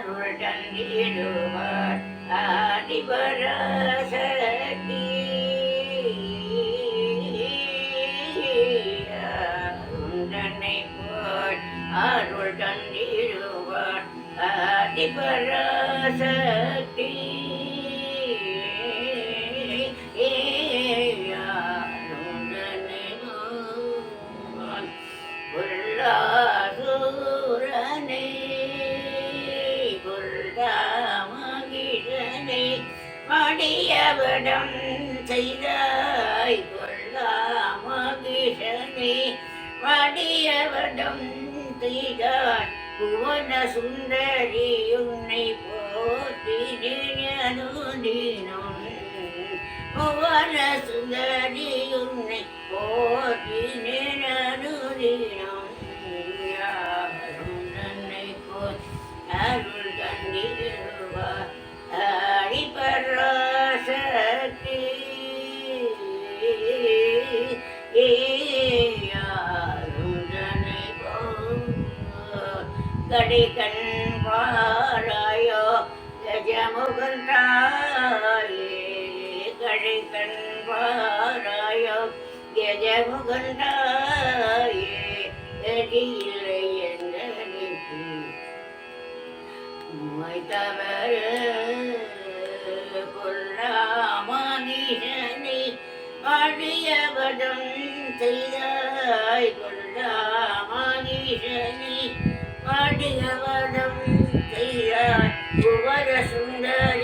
அருள் தந்திடுவார். ஆதிபராசக்தி உந்தனை போல் அருள் தந்திடுவார் ஆதிபராசக்தி மடியவிடம் செய்தாய் கொள்ளாமகிழனை மடியவிடம் செய்தாய் புவன சுந்தரி உன்னை போற்றினோம் புவன சுந்தரி உன்னை போற்றினோம் யாரும் நன்னை போல் அருள் கண்டிருவார் கடை கண் வாராயோ கஜமுகந்தாயே கடை கண் வாராயோ கஜமுகந்தாயே கடியில்லை என்ன உம்மை தவற கொல்லாமனிதனை அழியவதம் செய்தாய் கொல்லாமனிதனை பாடியவனம் செய்ய புவர சுந்தர